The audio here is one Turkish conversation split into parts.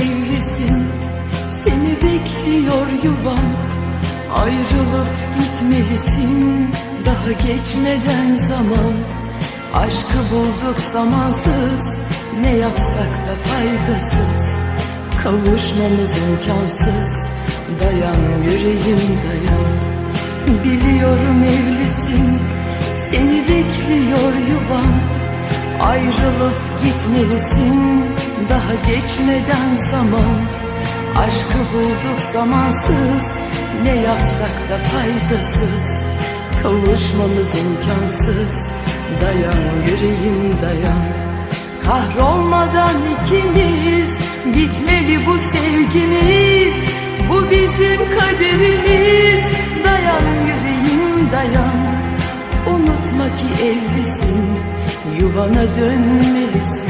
mevlisin Seni bekliyor yuvam. Ayrılıp gitmelisin. Daha geçmeden zaman. Aşkı bulduk zamansız. Ne yapsak da faydasız. Kavuşmamız imkansız. Dayan yüreğim dayan. Biliyorum evlisin. Seni bekliyor yuvam. Ayrılıp gitmelisin daha geçmeden zaman Aşkı bulduk zamansız. Ne yapsak da faydasız Kavuşmamız imkansız. Dayan yüreğim dayan. Kahrolmadan ikimiz bitmeli bu sevgimiz. Bu bizim kaderimiz. Dayan yüreğim dayan. Unutma ki evlisin yuvana dönmelisin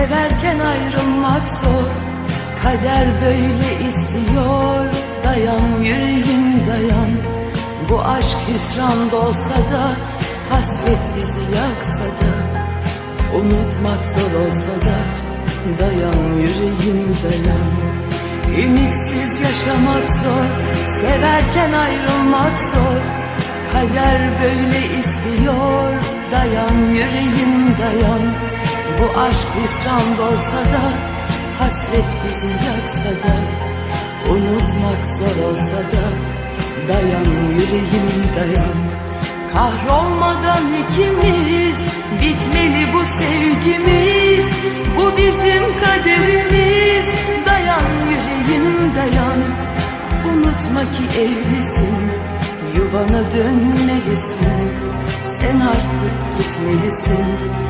Severken ayrılmak zor. Kader böyle istiyor. Dayan yüreğim dayan. Bu aşk hüsran olsa da Hasret bizi yaksa da Unutmak zor olsa da Dayan yüreğim dayan. Ümitsiz yaşamak zor Severken ayrılmak zor. Kader böyle istiyor Bu aşk hüsran olsa da Hasret bizi yaksa da Unutmak zor olsa da Dayan yüreğim dayan. Kahrolmadan ikimiz Bitmeli bu sevgimiz. Bu bizim kaderimiz. Dayan yüreğim dayan. Unutma ki evlisin Yuvana dönmelisin. Sen artık gitmelisin